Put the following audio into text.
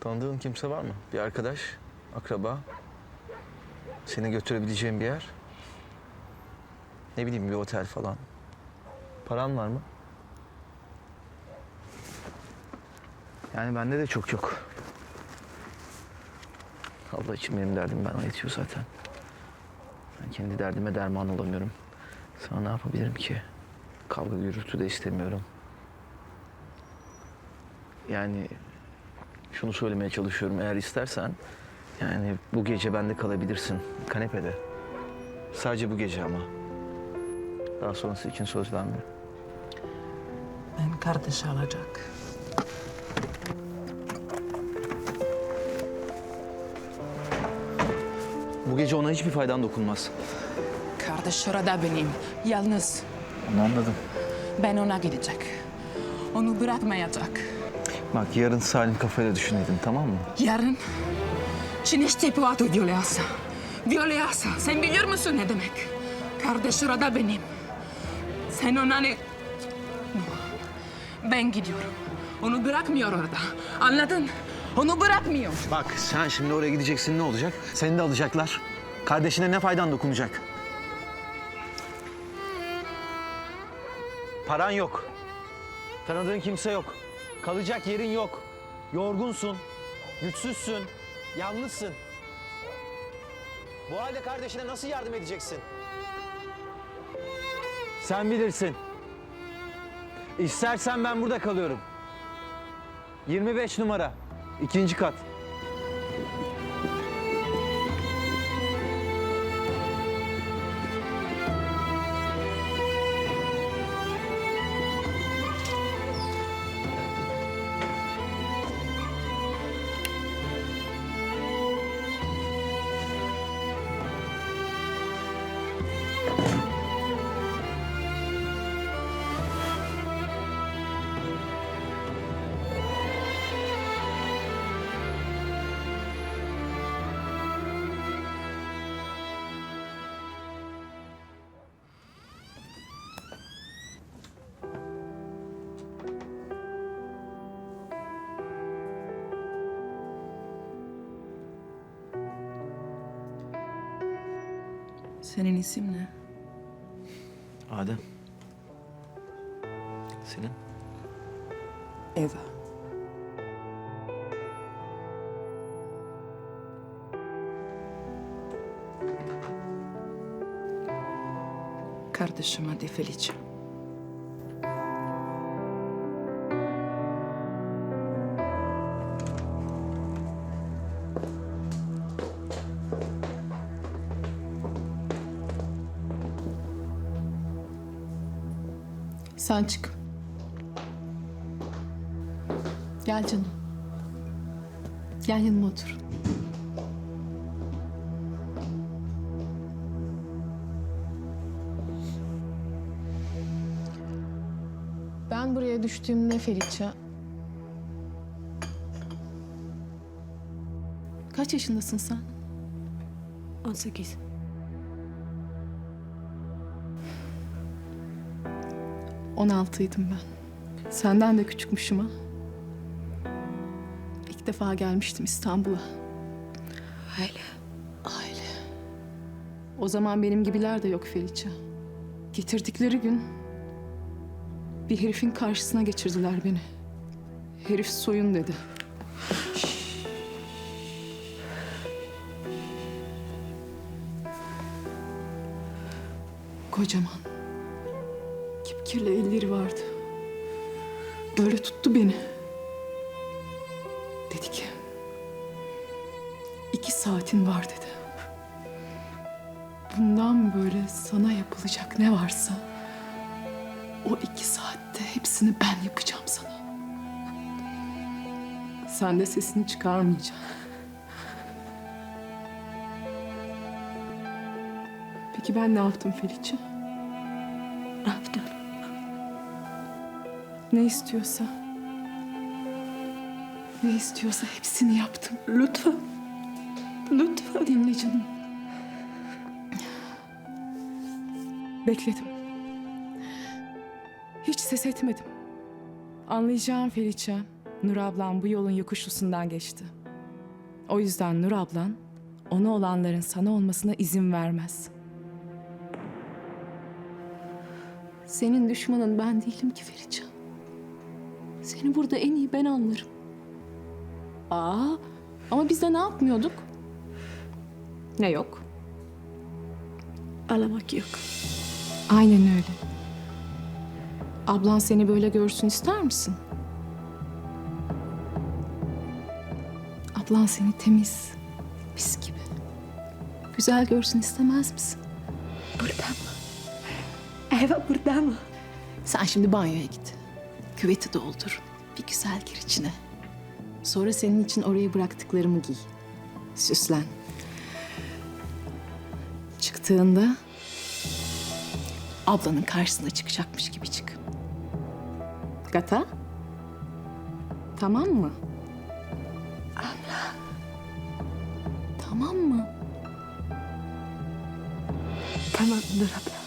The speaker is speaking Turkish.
Tanıdığın kimse var mı? Bir arkadaş, akraba? Seni götürebileceğim bir yer? Ne bileyim bir otel falan. Paran var mı? Yani bende de çok yok. Allah için benim derdim bana yetiyor zaten. Ben kendi derdime derman olamıyorum. Sana ne yapabilirim ki? Kavga gürültü de istemiyorum. Yani şunu söylemeye çalışıyorum. Eğer istersen yani bu gece bende kalabilirsin. Kanepede. Sadece bu gece ama. Daha sonrası için söz vermiyorum. Ben kardeş alacak. Bu gece ona hiçbir faydan dokunmaz. Kardeş orada benim. Yalnız Onu anladım. ben ona gidecek. Onu bırakmayacak. Bak yarın salim kafayla düşünelim tamam mı? Yarın Çin işte puato violeasa. Violeasa. Sen biliyor musun ne demek? Kardeş orada benim. Sen ona ne... Ben gidiyorum. Onu bırakmıyor orada. Anladın? Onu bırakmıyor. Bak sen şimdi oraya gideceksin ne olacak? Seni de alacaklar. Kardeşine ne faydan dokunacak? Paran yok. Tanıdığın kimse yok. Kalacak yerin yok. Yorgunsun. Güçsüzsün. Yalnızsın. Bu halde kardeşine nasıl yardım edeceksin? Sen bilirsin. İstersen ben burada kalıyorum. 25 numara. ikinci kat. Senin isim ne? Adem. Senin? Eva. Kardeşim adı Felice. Sen çık. Gel canım. Gel yanıma otur. Ben buraya düştüğümde Feliça... Kaç yaşındasın sen? 18. On altıydım ben. Senden de küçükmüşüm ha. İlk defa gelmiştim İstanbul'a. Öyle. Aile. O zaman benim gibiler de yok Feliça. Getirdikleri gün bir herifin karşısına geçirdiler beni. Herif soyun dedi. Kocaman. Kipkirli elleri vardı. Böyle tuttu beni. Dedi ki iki saatin var dedi. Bundan böyle sana yapılacak ne varsa o iki saatte hepsini ben yapacağım sana. Sen de sesini çıkarmayacaksın. Peki ben ne yaptım Felice? Ne istiyorsa. Ne istiyorsa hepsini yaptım. Lütfen. Lütfen dinle canım. Bekledim. Hiç ses etmedim. Anlayacağım Felice. Nur ablan bu yolun yokuşlusundan geçti. O yüzden Nur ablan ona olanların sana olmasına izin vermez. Senin düşmanın ben değilim ki Ferica. Seni burada en iyi ben anlarım. Aa, ama biz de ne yapmıyorduk? Ne yok? Ağlamak yok. Aynen öyle. Ablan seni böyle görsün ister misin? Ablan seni temiz, mis gibi. Güzel görsün istemez misin? Burada mı? Eva burada mı? Sen şimdi banyoya git. Küveti doldur. Bir güzel gir içine. Sonra senin için oraya bıraktıklarımı giy. Süslen. Çıktığında ablanın karşısına çıkacakmış gibi çık. Gata? Tamam mı? Abla. Tamam mı? Tamam Nur abla.